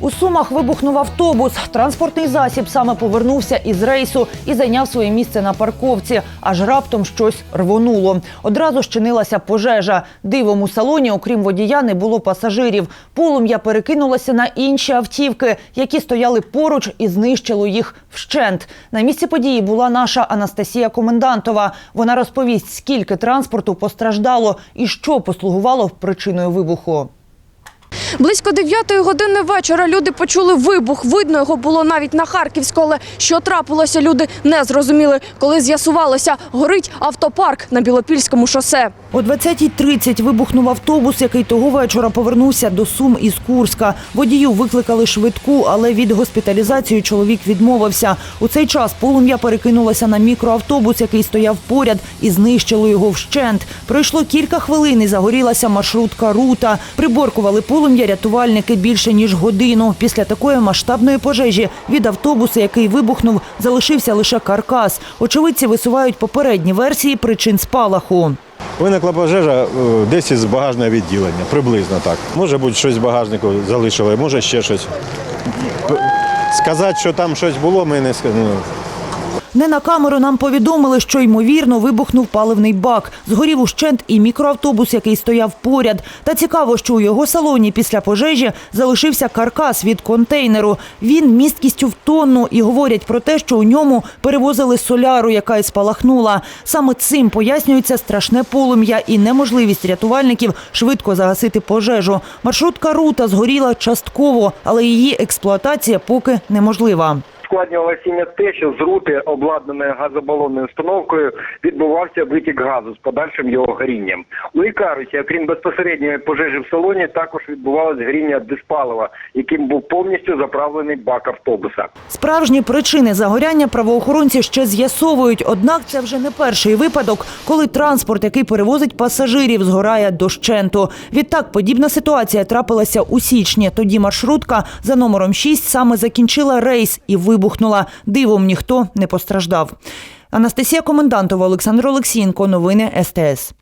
У Сумах вибухнув автобус. Транспортний засіб саме повернувся із рейсу і зайняв своє місце на парковці. Аж раптом щось рвонуло. Одразу щинилася пожежа. Дивом у салоні, окрім водія, не було пасажирів. Полум'я перекинулося на інші автівки, які стояли поруч і знищило їх вщент. На місці події була наша Анастасія Комендантова. Вона розповість, скільки транспорту постраждало і що послугувало причиною вибуху. Близько 9 години вечора люди почули вибух. Видно його було навіть на Харківську, але що трапилося, люди не зрозуміли. Коли з'ясувалося, горить автопарк на Білопільському шосе. О 20.30 вибухнув автобус, який того вечора повернувся до Сум із Курська. Водію викликали швидку, але від госпіталізації чоловік відмовився. У цей час полум'я перекинулося на мікроавтобус, який стояв поряд, і знищило його вщент. Пройшло кілька хвилин і загорілася маршрутка «Рута». Приборкували полум'я рятувальники більше ніж годину. Після такої масштабної пожежі від автобуса, який вибухнув, залишився лише каркас. Очевидці висувають попередні версії причин спалаху. Виникла пожежа е, десь із багажного відділення, приблизно так. Може бути щось з багажнику залишили, може ще щось. Сказати, що там щось було, ми не скажемо. Не на камеру нам повідомили, що ймовірно вибухнув паливний бак. Згорів ущент і мікроавтобус, який стояв поряд. Та цікаво, що у його салоні після пожежі залишився каркас від контейнеру. Він місткістю в тонну і говорять про те, що у ньому перевозили соляру, яка й спалахнула. Саме цим пояснюється страшне полум'я і неможливість рятувальників швидко загасити пожежу. Маршрутка рута згоріла частково, але її експлуатація поки неможлива. Ускладнювалося не те, що з рути, обладнаної газобалонною установкою, відбувався витік газу з подальшим його горінням. У Ікарусі, окрім безпосередньої пожежі в салоні, також відбувалось горіння диспалива, яким був повністю заправлений бак автобуса. Справжні причини загоряння правоохоронці ще з'ясовують. Однак це вже не перший випадок, коли транспорт, який перевозить пасажирів, згорає дощенту. Відтак, подібна ситуація трапилася у січні. Тоді маршрутка за номером 6 саме закінчила рейс і вибухнула. Дивом ніхто не постраждав. Анастасія Комендантова, Олександр Олексієнко. Новини СТС.